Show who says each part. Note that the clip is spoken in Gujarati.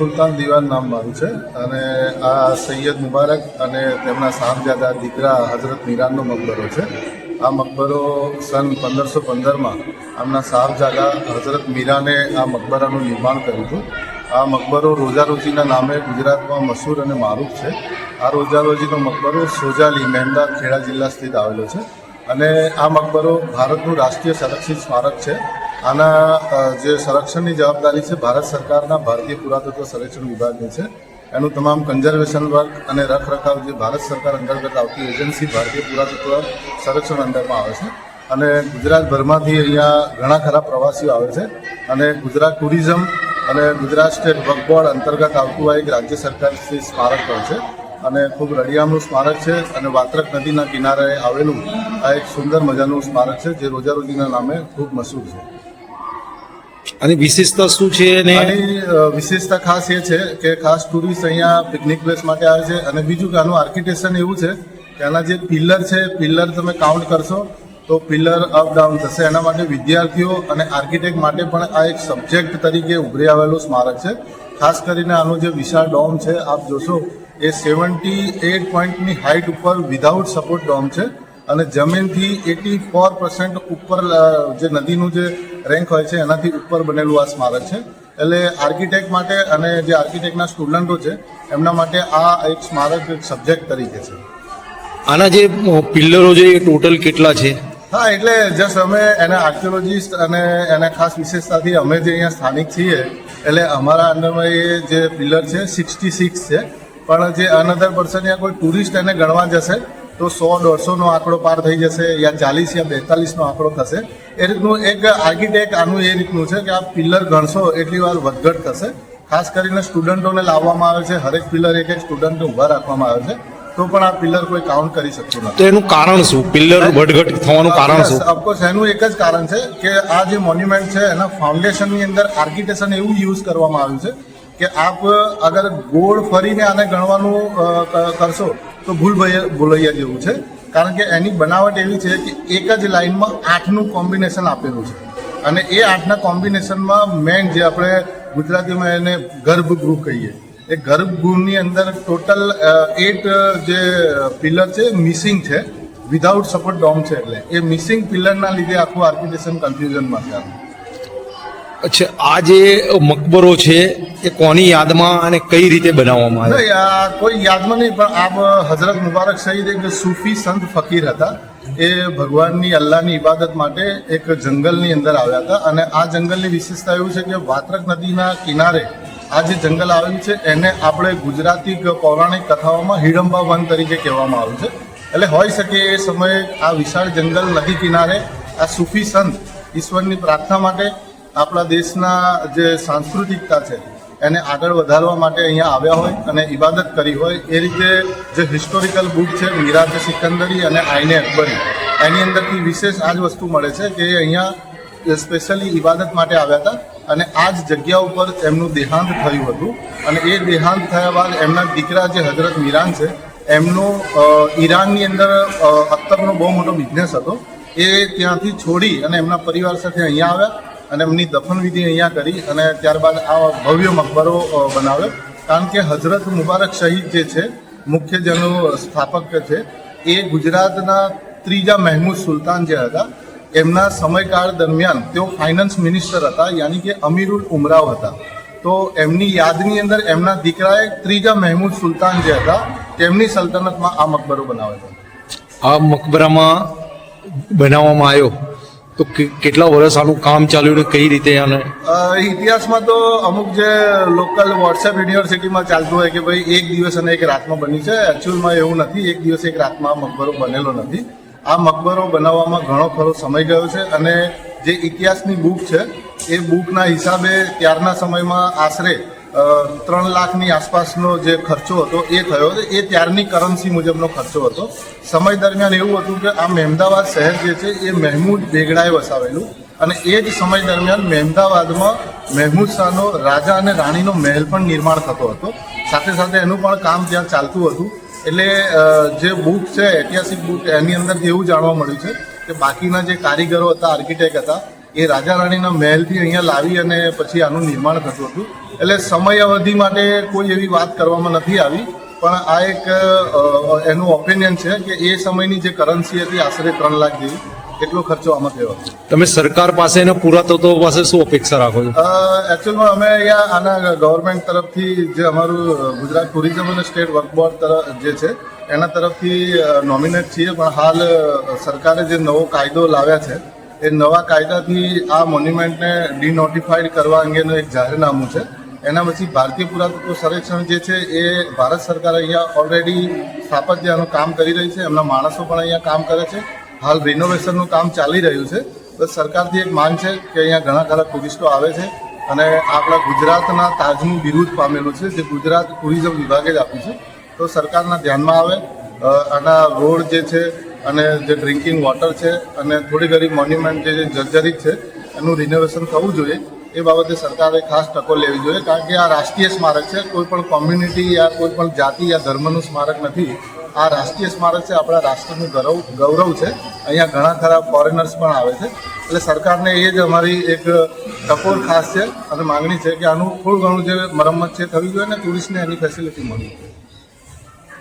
Speaker 1: સુલતાન દિવાન નામ મારું છે અને આ સૈયદ મુબારક અને તેમના સાહબજાદા દીકરા હઝરત મીરાનનો મકબરો છે. આ મકબરો સન પંદરસો પંદરમાં આમના સાહબજાદા હઝરત મીરાને આ મકબરાનું નિર્માણ કર્યું હતું. આ મકબરો રોજારોજીના નામે ગુજરાતમાં મશહૂર અને મારૂફ છે. આ રોજારોજીનો મકબરો સોજાલી મહેમદાદ ખેડા જિલ્લા સ્થિત આવેલો છે. અને આ મકબરો ભારતનું રાષ્ટ્રીય સંરક્ષિત સ્મારક છે. આના જે સંરક્ષણની જવાબદારી છે, ભારત સરકારના ભારતીય પુરાતત્વ સંરક્ષણ વિભાગની છે. એનું તમામ કન્ઝર્વેશન વર્ક અને રખરખાવ જે ભારત સરકાર અંતર્ગત આવતી એજન્સી ભારતીય પુરાતત્વ સંરક્ષણ અંદરમાં આવે છે. અને ગુજરાતભરમાંથી અહીંયા ઘણા ખરા પ્રવાસીઓ આવે છે. અને ગુજરાત ટુરિઝમ અને ગુજરાત સ્ટેટ વર્ક બોર્ડ અંતર્ગત આવતું આ એક રાજ્ય સરકારથી સ્મારક પણ છે. અને ખૂબ રળિયામનું સ્મારક છે અને વાત્રક નદીના કિનારે આવેલું આ એક સુંદર મજાનું સ્મારક છે, જે રોજારોજીના નામે ખૂબ મશહૂર છે.
Speaker 2: આની વિશેષતા શું છે અને
Speaker 1: વિશેષતા ખાસ એ છે કે ખાસ ટુરિસ્ટ અહીંયા પિકનિક પ્લેસ માટે આવે છે. અને બીજું કે આનું આર્કિટેક્ચર એવું છે કે આના જે પિલ્લર છે પિલ્લર તમે કાઉન્ટ કરશો તો પિલ્લર અપ ડાઉન થશે. એના માટે વિદ્યાર્થીઓ અને આર્કિટેક્ટ માટે પણ આ એક સબ્જેક્ટ તરીકે ઉભરી આવેલું સ્મારક છે. ખાસ કરીને આનું જે વિશાળ ડોમ છે, આપ જોશો, એ સેવન્ટી એટ પોઈન્ટની હાઇટ ઉપર વિધાઉટ સપોર્ટ ડોમ છે. અને જમીનથી એટી ફોર પર્સન્ટ ઉપર જે નદીનું જે રેન્ક હોય છે એનાથી ઉપર બનેલું આ સ્મારક છે. એટલે આર્કિટેક્ટ માટે અને જે આર્કિટેક્ટના સ્ટુડન્ટો છે એમના માટે આ એક સ્મારક એક સબ્જેક્ટ તરીકે છે.
Speaker 2: આના જે પિલ્લરો છે એ ટોટલ કેટલા છે?
Speaker 1: હા એટલે જસ્ટ અમે એના આર્કિયોલોજીસ્ટ અને એના ખાસ વિશેષતાથી અમે જે અહીંયા સ્થાનિક છીએ એટલે અમારા અંડરમાં એ જે પિલર છે સિક્સટી સિક્સ છે. પણ જે અનધર પર્સન યા કોઈ ટુરિસ્ટ એને ગણવા જશે તો સો દોઢસોનો આંકડો પાર થઈ જશે યા ચાલીસ યા બેતાલીસનો આંકડો થશે. એ રીતનું એક આર્કિટેક્ટ આનું એ રીતનું છે કે આ પિલર ગણશો એટલી વાર વધઘટ થશે. ખાસ કરીને સ્ટુડન્ટોને લાવવામાં આવે છે હરેક પિલર એક એક સ્ટુડન્ટને ઊભા રાખવામાં આવે છે તો પણ આ પિલર કોઈ કાઉન્ટ કરી શકતું નથી.
Speaker 2: એનું કારણ શું? પિલ્લર વધઘટ થવાનું કારણ શું?
Speaker 1: ઓફકોર્સ એનું એક જ કારણ છે કે આ જે મોન્યુમેન્ટ છે એના ફાઉન્ડેશનની અંદર આર્કિટેક્ચર એવું યુઝ કરવામાં આવ્યું છે કે આપ અગર ગોળ ફરીને આને ગણવાનું કરશો તો ભૂલ ભૂલૈયા જેવું છે. કારણ કે એની બનાવટ એવી છે કે એક જ લાઇનમાં આઠનું કોમ્બિનેશન આપેલું છે. અને એ આઠના કોમ્બિનેશનમાં મેન જે આપણે ગુજરાતીમાં એને ગર્ભગૃહ કહીએ. એ ગર્ભગૃહની અંદર ટોટલ એટ, જે, પિલર છે, મિસિંગ છે. વિધાઉટ સપોર્ટ ડોમ છે એટલે. એ મિસિંગ પિલરના લીધે આખું આર્કિટેક્ચર કન્ફ્યુઝનમાં છે.
Speaker 2: અચ્છા, આ જે મકબરો છે, એ કોની યાદમાં અને કઈ રીતે બનાવવામાં
Speaker 1: આવે આ કોઈ યાદમાં નહીં, પણ આ હઝરત મુબારક શહીદ એક સૂફી સંત ફકીર હતા. એ ભગવાનની અલ્લાહની ઇબાદત માટે એક જંગલની અંદર આવ્યા હતા. અને આ જંગલની વિશેષતા એવું છે કે વાત્રક નદીના કિનારે આ જે જંગલ આવેલું છે, એને આપણે ગુજરાતી પૌરાણિક કથાઓમાં હિડમ્બા વન તરીકે કહેવામાં આવ્યું છે. એટલે હોઈ શકે એ સમયે આ વિશાળ જંગલ નદી કિનારે આ સૂફી સંત ઈશ્વરની પ્રાર્થના માટે આપણા દેશના જે સાંસ્કૃતિકતા છે, એને આગળ વધારવા માટે અહીંયા આવ્યા હોય અને ઇબાદત કરી હોય, એ રીતે જે હિસ્ટોરિકલ બુક છે, મિરાજ સિકંદરી અને આઈને અકબરી, એની અંદરથી વિશેષ આ જ વસ્તુ મળે છે કે અહીંયા સ્પેશિયલી ઇબાદત માટે આવ્યા હતા અને આ જ જગ્યા ઉપર એમનું દેહાંત થયું હતું અને એ દેહાંત થયા બાદ એમના દીકરા જે હજરત મીરાન છે, એમનો ઈરાનની અંદર અખ્તરનો બહુ મોટો બિઝનેસ હતો. એ ત્યાંથી છોડી અને એમના પરિવાર સાથે અહીંયા આવ્યા અને એમની દફનવિધિ અહીંયા કરી અને ત્યારબાદ આ ભવ્ય મકબરો બનાવ્યો કારણ કે હઝરત મુબારક શહીદ જે છે, મુખ્ય જેનો સ્થાપક છે, એ ગુજરાતના ત્રીજા મહેમૂદ સુલતાન જે હતા, એમના સમયકાળ દરમિયાન તેઓ ફાઇનાન્સ મિનિસ્ટર હતા, યાની કે અમીરુલ ઉમરાવ હતા. તો એમની યાદની અંદર એમના દીકરાએ ત્રીજા મહેમૂદ સુલતાન જે હતા, તેમની સલ્તનતમાં આ મકબરો બનાવ્યો હતો
Speaker 2: આ મકબરામાં બનાવવામાં આવ્યો. તો કેટલા વર્ષ આનું કામ ચાલ્યું ને કઈ રીતે આને?
Speaker 1: ઇતિહાસમાં તો અમુક જે લોકલ વોટ્સએપ યુનિવર્સિટીમાં ચાલતું હોય કે ભાઈ એક દિવસ અને એક રાતમાં બની છે એકચ્યુઅલમાં એવું નથી, એક દિવસ એક રાતમાં મકબરો બનેલો નથી. આ મકબરો બનાવવામાં ઘણો ખરો સમય ગયો છે અને જે ઇતિહાસની બુક છે, એ બુકના હિસાબે ત્યારના સમયમાં આશરે ત્રણ લાખની આસપાસનો જે ખર્ચો હતો એ થયો હતો. એ ત્યારની કરન્સી મુજબનો ખર્ચો હતો. સમય દરમિયાન એવું હતું કે આ મહેમદાવાદ શહેર જે છે એ મહેમૂદ બેગડાએ વસાવેલું અને એ જ સમય દરમિયાન મહેમદાવાદમાં મહેમૂદ શાહનો રાજા અને રાણીનો મહેલ પણ નિર્માણ થતો હતો. સાથે સાથે એનું પણ કામ ત્યાં ચાલતું હતું. એટલે જે બુક છે, ઐતિહાસિક બુક, એની અંદરથી એવું જાણવા મળ્યું છે કે બાકીના જે કારીગરો હતા, આર્કિટેક્ટ હતા એ રાજા રાણીના મહેલથી અહીંયા લાવી અને પછી આનું નિર્માણ થતું હતું. એટલે સમય અવધિ માટે કોઈ એવી વાત કરવામાં નથી આવી પણ આ એક એનું ઓપિનિયન છે કે એ સમયની જે કરન્સી હતી આશરે ત્રણ લાખ જેવી એટલો ખર્ચો આમાં થયો
Speaker 2: તમે સરકાર પાસે અને પુરાતત્વ પાસે શું અપેક્ષા રાખો છો?
Speaker 1: એકચ્યુઅલમાં અમે અહીંયા આના ગવર્મેન્ટ તરફથી જે અમારું ગુજરાત ટુરિઝમ અને સ્ટેટ વર્ક બોર્ડ તરફ જે છે એના તરફથી નોમિનેટ છીએ. પણ હાલ સરકારે જે નવો કાયદો લાવ્યા છે એ નવા કાયદાથી આ મોન્યુમેન્ટને ડિનોટિફાઈડ કરવા અંગેનું એક જાહેરનામું છે. એના પછી ભારતીય પુરાતત્વ સંરક્ષણ જે છે એ ભારત સરકાર અહીંયા ઓલરેડી સ્થાપત્યનું કામ કરી રહી છે. એમના માણસો પણ અહીંયા કામ કરે છે. હાલ રિનોવેશનનું કામ ચાલી રહ્યું છે. તો સરકારથી એક માંગ છે કે અહીંયા ઘણા ખરા ટુરિસ્ટો આવે છે અને આપણા ગુજરાતના તાજનું બિરુદ પામેલું છે, જે ગુજરાત ટુરિઝમ વિભાગે જ આપ્યું છે. તો સરકારના ધ્યાનમાં આવે. આના રોડ જે છે અને જે ડ્રિંકિંગ વોટર છે અને થોડી ઘણી મોન્યુમેન્ટ જે જર્જરિત છે, એનું રિનોવેશન થવું જોઈએ. એ બાબતે સરકારે ખાસ ટકો લેવી જોઈએ, કારણ કે આ રાષ્ટ્રીય સ્મારક છે, કોઈ પણ કોમ્યુનિટી યા કોઈ પણ જાતિ યા ધર્મનું સ્મારક નથી. આ રાષ્ટ્રીય સ્મારક છે, આપણા રાષ્ટ્રનું ગૌરવ ગૌરવ છે. અહીંયા ઘણા ખરા ફોરેનર્સ પણ આવે છે. એટલે સરકારને એ જ અમારી એક ટકોર ખાસ છે અને માંગણી છે કે આનું થોડું ઘણું જે મરમ્મત છે, થવી જોઈએ ને ટુરિસ્ટને એની ફેસિલિટી મળવી જોઈએ.